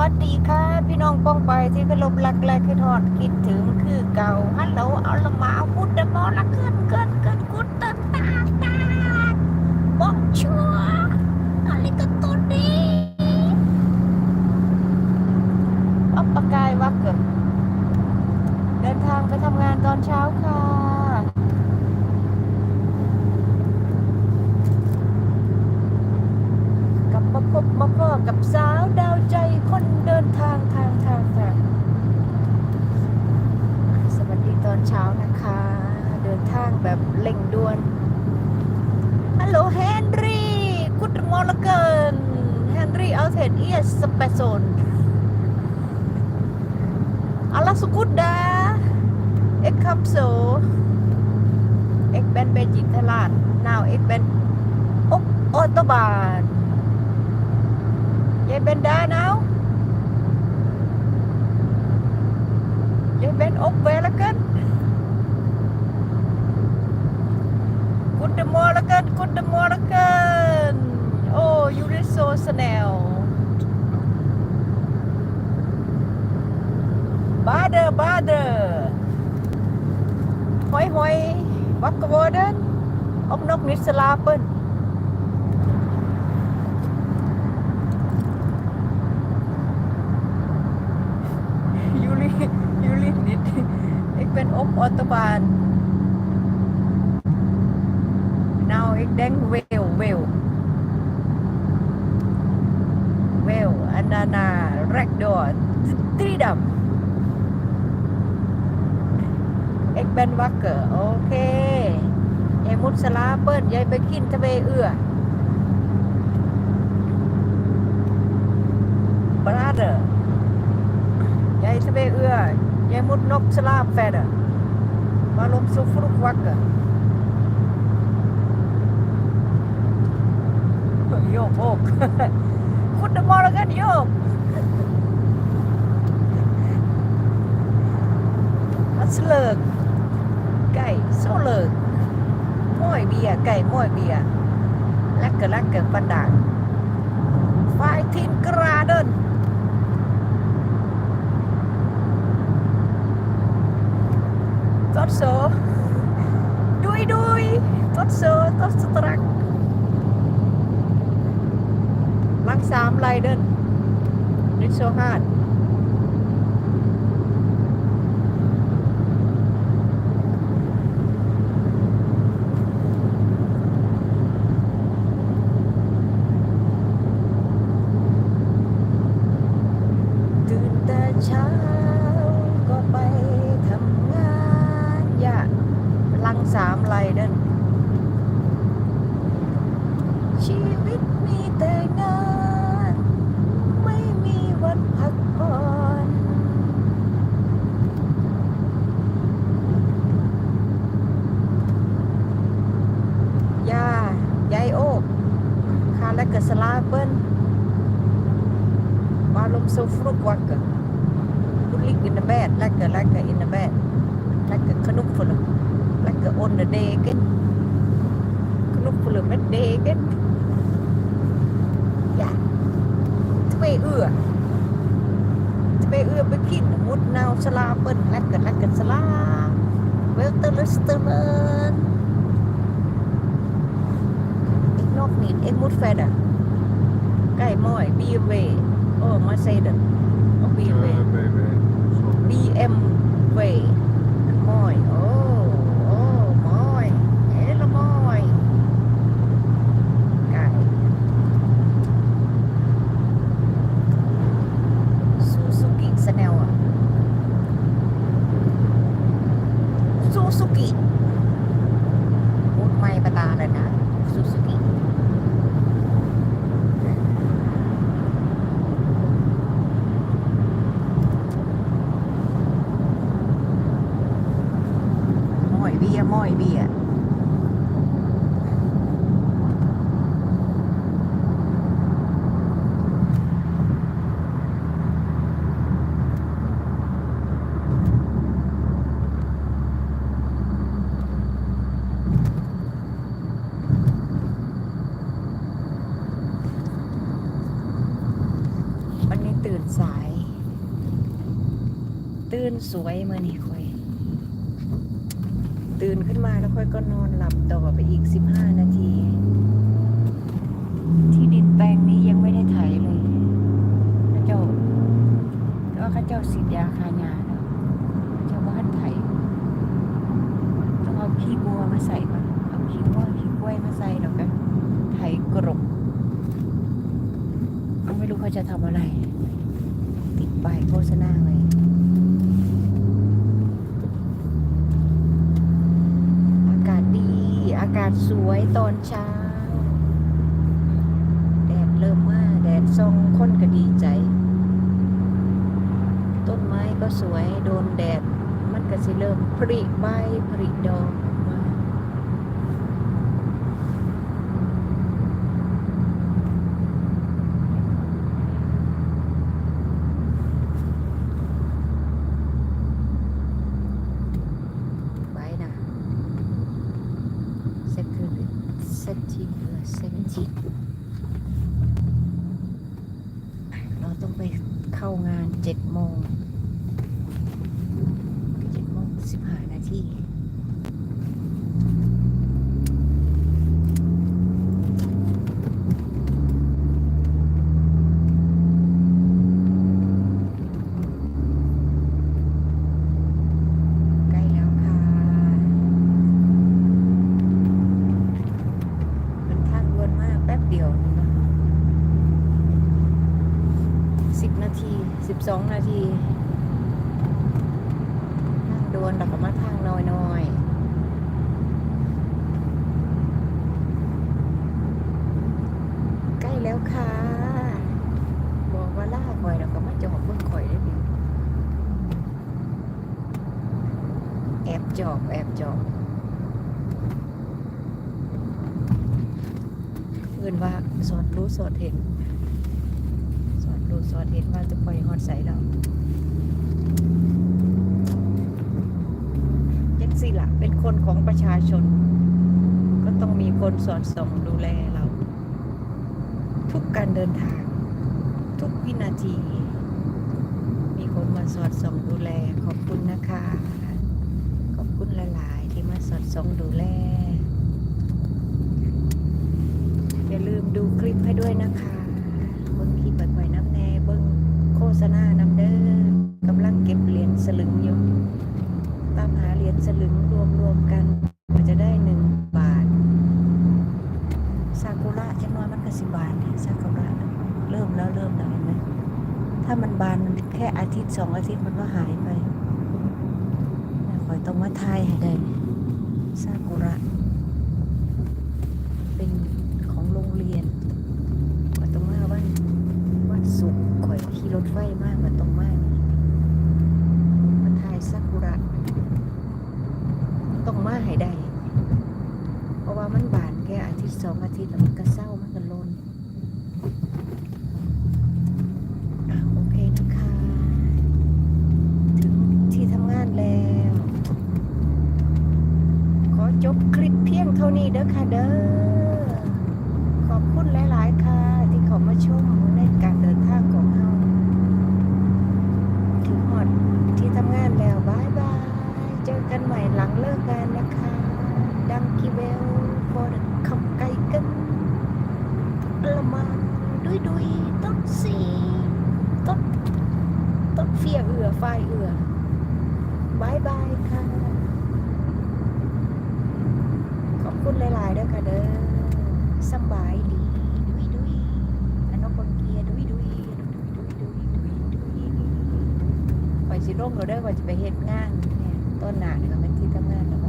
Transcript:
วัสดีค่ะ พี่น้องป้องไปที่เคารพรักและคือทอดคิดถึงคือเก่าฮัลโหลเอาละมาพุดเดมอละเกินเกินเกินกุดตันตาตาบอกชัวอะไรกันตัวนี้อัปปะกายวักเกิดเดินทางไปทำงานตอนเช้าค่ะ กลับ มาพบมาพ่อกับสาวดาวใจคนเดินทางทางทางทางสวัสดีตอนเช้านะคะ เดินทางแบบเร่งด่วนฮัลโหลเฮนรี่กุดมอลเกินเฮนรี่เอาเทนเอียสเปโซน alla så goda ik heb zo ik Vậy bên đó nào? Vậy bên Úc về là kết. Good the more Good the more Oh, you did so snell Bader, bader. Hoi hoi. Bắt cơ vô đến. Ông nốc nít xa la bên ben op autobaan. Nou, ik denk wel, wel. Wel, en daarna rechtdoor. Triedam. Ik ben wakker, oké. Jij moet slapen, jij begint twee uur. Brother. Jij twee uur. Jij moet nog slaap verder. Waarom zo vroeg wakker? Joop ook. Goedemorgen Joop. Dat is leuk. Kijk, zo leuk. Mooi bier, kijk, mooi bier. Lekker, lekker vandaag. 15 graden. Tot zo. Doei doei. Tot zo. Tot straks. Langzaam rijden. Niet zo hard. ตื่นแต่เช้าก็ไปทำงานอย่าลังสามไรเดินชีวิตมีแต่งาน ไม่มีวันพักผ่อนยายายโอกคาและกสลาเปิ้น om zo vroeg wakker? Hoe ligt in de bed? Lekker, lekker in de bed. Lekker knuffelen. Lekker onder deken. Knuffelen met deken. Ja. Twee uur. Twee uur beginnen. Moet nou slapen. Lekker, lekker slapen. Wil telustelen. Ik nog niet. Ik moet verder. Kijk, mooi. Bierwee. Oh, Mercedes. Oh, BMW. BMW. ตื่นสาย ตื่นสวยเมื่อนี่ค่อย ตื่นขึ้นมาแล้วค่อยก็นอนหลับต่อไปอีกสิบห้านาที ที่ดินแปลงนี้ยังไม่ได้ไถเลยข้าเจ้าแล้วข้าเจ้าสีดยาคายาแล้วข้าเจ้าบ้านไถต้องเอาขี้บัวมาใส่ก่อนเอาขี้บัวขี้กล้วยมาใส่แล้วก็ไถกรบก็ไม่รู้เขาจะทำอะไร ป้ายโฆษณาไว้อากาศดี อากาศสวยตอนเช้า แดดเริ่มมาแดดส่องคนก็ดีใจ ต้นไม้ก็สวยโดนแดด มันก็สิเริ่มผลิใบผลิดอกออกมาไว้นะเซตคือ เซตที่เรือเซตที่เราต้องไปเข้างานเจ็ดโมงเจ็ดโมงสิบห้านาทีใกล้แล้วค่ะเป็นทางด่วนมากแป๊บเดียวเนาะสิบ นาทีสิบสองนาทีทางดวนแล้วก็มาทางน้อยน้อยใกล้แล้วค่ะ บอกว่าล่าข่อยแล้วก็มาจอบเบิ่งข่อยได้ดิแอบจอบแอบจอบเอื่นว่าสอดรู้สอดเห็น สอดรู้สดเห็นว่าจะปล่อยฮอดใส่แล้วยังสิละเป็นคนของประชาชน ก็ต้องมีคนสอดส่องดูแลเรา ทุกการเดินทาง ทุกวินาที มีคนมาสอดส่องดูแลขอบคุณนะคะ ขอบคุณหลาย ๆ ที่มาสอดส่องดูแลอย่าลืมดูคลิปให้ด้วยนะคะเบิ้งคลิปบ่อยๆน้ำแน่เบิ้งโฆ ษณานำเด้อกำลังเก็บเหรียญสลึงอยู่ตามหาเหรียญสลึงรวมรวมๆกันมันจะได้หนึ่งบาทซากุระจังน้อยมันก็สิบาทเนี่ยซากุระเริ่มแล้วเริ่มแล้วเห็นไหมถ้ามันบานมันแค่อาทิตย์สองอาทิตย์มันก็หายไปคอยต้องมาทายให้ได้ซากุระ เป็นของโรงเรียนคอยต้องมาวันวันศุกร์คอยขี่รถไฟมากกว่าตรงมากนี่มาทายซากุระ ต้องมาให้ได้ เพราะว่ามันบานแค่อาทิตย์ สองอาทิตย์แล้วมันก็เศร้ามันก็ลนโอเคนะคะ ถึงที่ทำงานแล้ว ขอจบคลิปเพียงเท่านี้เด้อค่ะเด้อ บื่อบายบายค่ะ ขอบคุณหลายๆด้วยค่ะเด้อสบายดีดุยดุยอันนกเกียดุยดุยดุยดุยดุยดุยดุยข่อยสิร่มเราเด้อข่อยจะไปเฮ็ดงานเนี่ยต้นหนาเนี่ยมันที่ทำงานเนาะ